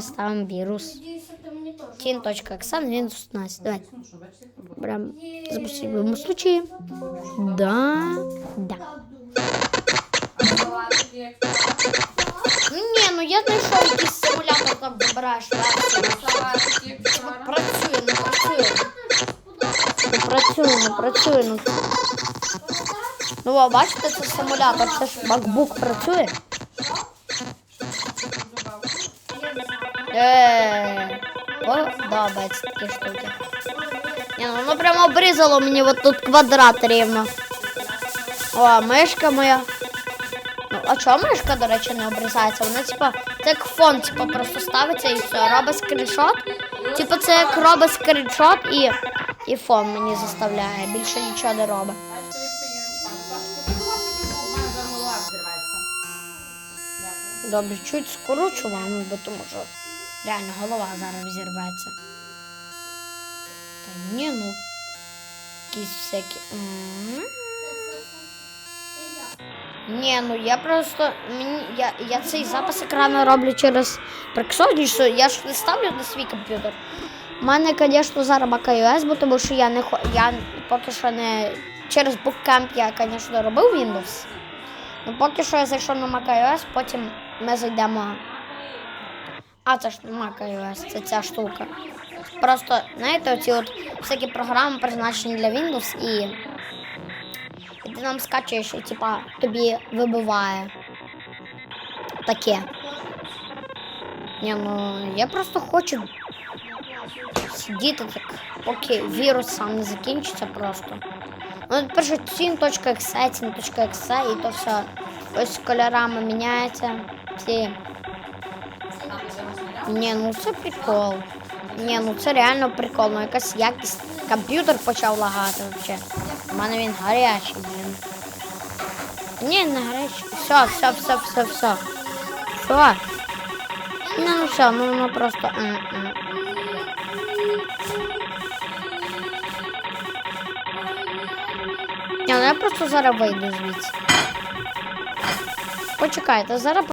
ми ставимо вірус. Tin.xn Windows 16. Давай. Прям запустить в любом случае. Да. Да. Ні, ну я знайшов якийсь симулятор там вибираєш реакцію. Працює, не працює. Не працює, не працює. Ну, ну ви бачите, це симулятор, це ж MacBook працює. Е, подобається такі штуки. Ні, ну воно прямо обрізало мені от тут квадрат рівно. О, мишка моя. Ну, а чого мишка, до речі, не обрізається? Вона, типа, це як фон, типа, просто ставиться і все. Робить скріншот. Типа, це як робить скріншот і, і фон мені заставляє. Більше нічого не робить. Добре, чуть скорочу вам, бо тому що реально голова зараз взірветься. Та ні, ну. Якісь всякі. М. Ні, ну я просто мені я, я цей запис екрану роблю через Prexody, що я ж не ставлю на свій комп'ютер. У мене, звісно, зараз macOS, бо тому що я не я поки що не через Bootcamp я, звісно, робив Windows. Ну поки що я зайшов на macOS, потім ми зайдемо. А це ж не macOS, це ця штука. Просто, знаєте, оці от всякі програми призначені для Windows і і ти нам скачуєш, і типа тобі вибиває таке. Ні, ну я просто хочу сидіти так, поки вірус сам не закінчиться просто. Ну, перше цін.exe, цін.exe, і то все ось кольорами міняється. Всі. Ні, ну це прикол. Ні, ну це реально прикол. Ну якась якість. Комп'ютер почав лагати взагалі. У мене він гарячий, блін. Ні, не гарячий. Все, все, все, все, все. Все. Ні, ну все, ну воно просто. м-м. Ні, ну я просто зараз вийду звідси. Почекайте, зараз